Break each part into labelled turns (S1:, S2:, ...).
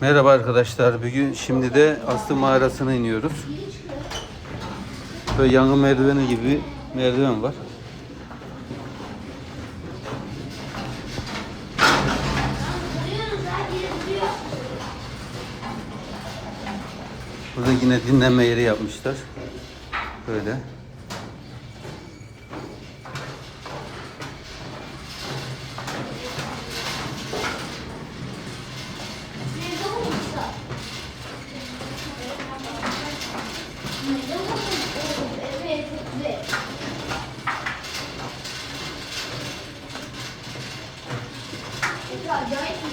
S1: Merhaba arkadaşlar. Bugün şimdi de Aslı mağarasına iniyoruz. Böyle yangın merdiveni gibi merdiven var. Burada yine dinlenme yeri yapmışlar. Böyle.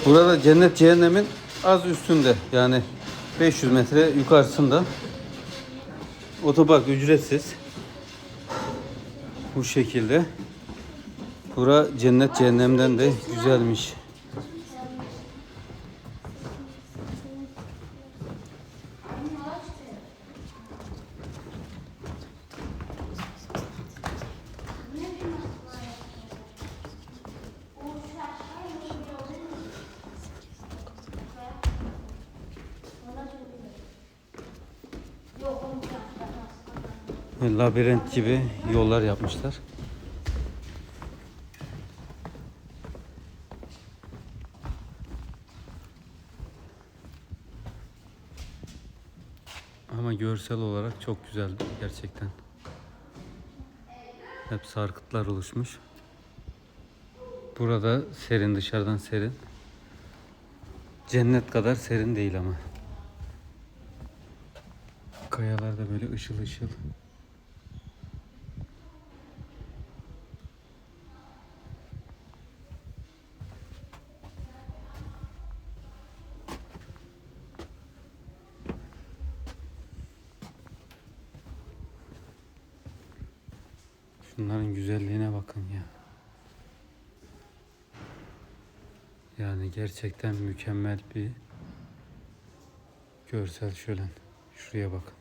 S1: Burada cennet cehennemin az üstünde yani 500 metre yukarısında. Otopark ücretsiz. Bu şekilde. Bura cennet cehennemden de güzelmiş. Labirent gibi yollar yapmışlar. Ama görsel olarak çok güzel gerçekten. Hep sarkıtlar oluşmuş. Burada serin dışarıdan serin. Cennet kadar serin değil ama. Kayalar da böyle ışıl ışıl. Şunların güzelliğine bakın ya. Yani gerçekten mükemmel bir görsel şölen. Şuraya bakın.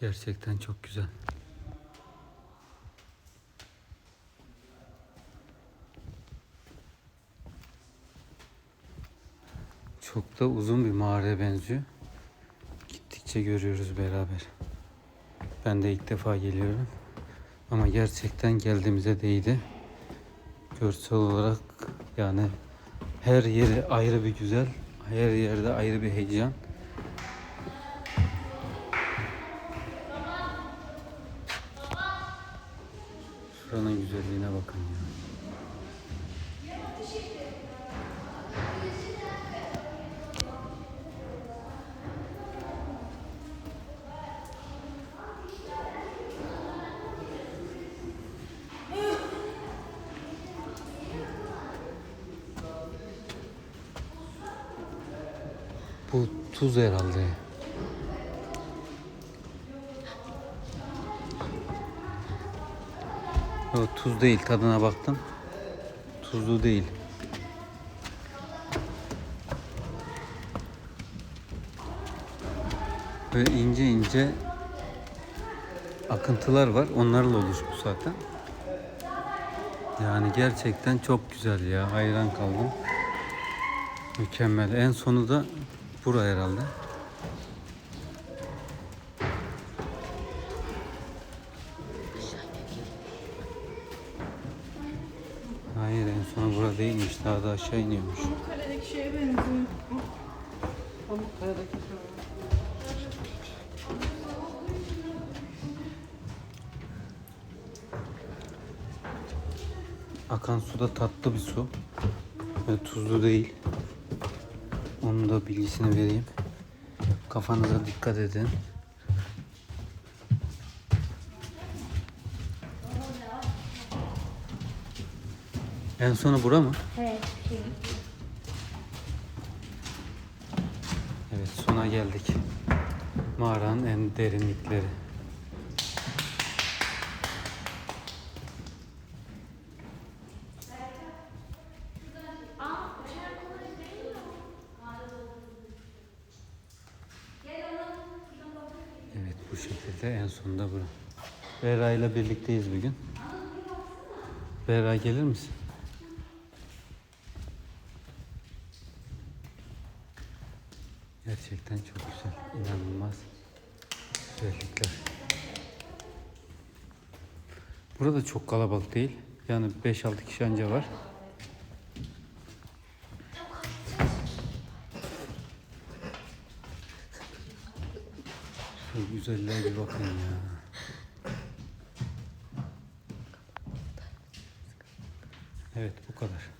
S1: Gerçekten çok güzel. Çok da uzun bir mağaraya benziyor. Gittikçe görüyoruz beraber. Ben de ilk defa geliyorum. Ama gerçekten geldiğimize değdi. Görsel olarak yani her yeri ayrı bir güzel, her yerde ayrı bir heyecan. Şuranın güzelliğine bakın ya. Bu tuz herhalde. Yok tuz değil tadına baktım. Tuzlu değil. Böyle ince ince akıntılar var. Onlarla oluşmuş zaten. Yani gerçekten çok güzel ya. Hayran kaldım. Mükemmel. En sonu da bura herhalde. Hayır en sonu bura değilmiş. Daha da aşağı iniyormuş.
S2: Pamukkale'deki şeye benziyor. Pamukkale'deki.
S1: Akan su da tatlı bir su. Ve tuzlu değil. Onun da bilgisini vereyim. Kafanıza dikkat edin. En sonu bura mı?
S3: Evet. Şey.
S1: Evet sona geldik. Mağaranın en derinlikleri. Evet bu şekilde en sonunda bura. Berra ile birlikteyiz bugün. Berra gelir misin? Gerçekten çok güzel. inanılmaz güzellikler. Burada çok kalabalık değil. Yani 5-6 kişi anca var. Şu güzelliğe bir bakın ya. Evet bu kadar.